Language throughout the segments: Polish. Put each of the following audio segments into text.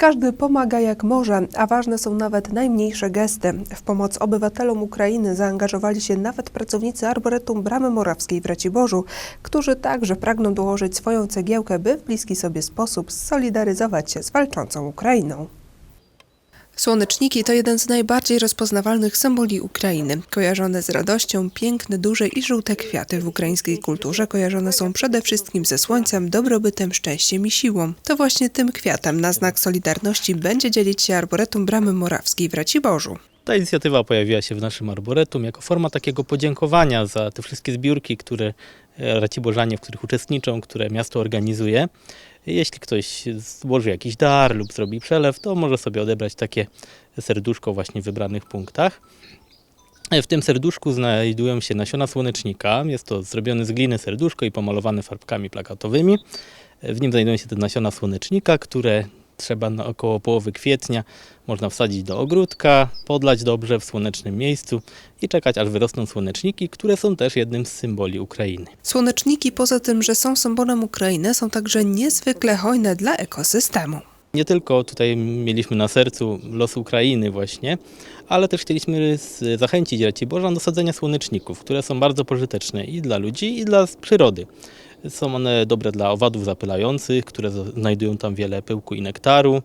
Każdy pomaga jak może, a ważne są nawet najmniejsze gesty. W pomoc obywatelom Ukrainy zaangażowali się nawet pracownicy Arboretum Bramy Morawskiej w Raciborzu, którzy także pragną dołożyć swoją cegiełkę, by w bliski sobie sposób solidaryzować się z walczącą Ukrainą. Słoneczniki to jeden z najbardziej rozpoznawalnych symboli Ukrainy. Kojarzone z radością, piękne, duże i żółte kwiaty w ukraińskiej kulturze kojarzone są przede wszystkim ze słońcem, dobrobytem, szczęściem i siłą. To właśnie tym kwiatem na znak Solidarności będzie dzielić się Arboretum Bramy Morawskiej w Raciborzu. Ta inicjatywa pojawiła się w naszym arboretum jako forma takiego podziękowania za te wszystkie zbiórki, które e, Raciborzanie, w których uczestniczą, które miasto organizuje. Jeśli ktoś złoży jakiś dar lub zrobi przelew, to może sobie odebrać takie serduszko właśnie w wybranych punktach. W tym serduszku znajdują się nasiona słonecznika. Jest to zrobione z gliny serduszko i pomalowane farbkami plakatowymi. W nim znajdują się te nasiona słonecznika, które trzeba na około połowy kwietnia można wsadzić do ogródka, podlać dobrze w słonecznym miejscu i czekać aż wyrosną słoneczniki, które są też jednym z symboli Ukrainy. Słoneczniki poza tym, że są symbolem Ukrainy, są także niezwykle hojne dla ekosystemu. Nie tylko tutaj mieliśmy na sercu los Ukrainy właśnie, ale też chcieliśmy zachęcić Raciborzan do sadzenia słoneczników, które są bardzo pożyteczne i dla ludzi, i dla przyrody. Są one dobre dla owadów zapylających, które znajdują tam wiele pyłku i nektaru.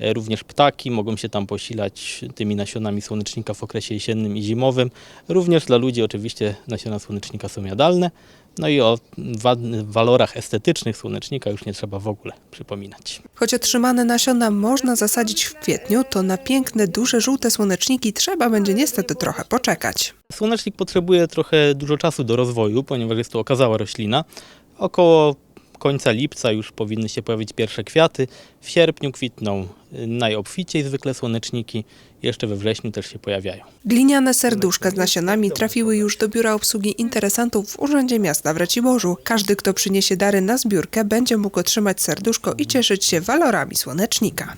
E, Również ptaki mogą się tam posilać tymi nasionami słonecznika w okresie jesiennym i zimowym. Również dla ludzi oczywiście nasiona słonecznika są jadalne. No i o wa- walorach estetycznych słonecznika już nie trzeba w ogóle przypominać. Choć otrzymane nasiona można zasadzić w kwietniu, to na piękne, duże, żółte słoneczniki trzeba będzie niestety trochę poczekać. Słonecznik potrzebuje trochę dużo czasu do rozwoju, ponieważ jest to okazała roślina. Około końca lipca już powinny się pojawić pierwsze kwiaty. W sierpniu kwitną y, najobficiej zwykle słoneczniki. Jeszcze we wrześniu też się pojawiają. Gliniane serduszka z nasionami trafiły już do biura obsługi interesantów w Urzędzie Miasta w Raciborzu. Każdy, kto przyniesie dary na zbiórkę, będzie mógł otrzymać serduszko i cieszyć się walorami słonecznika.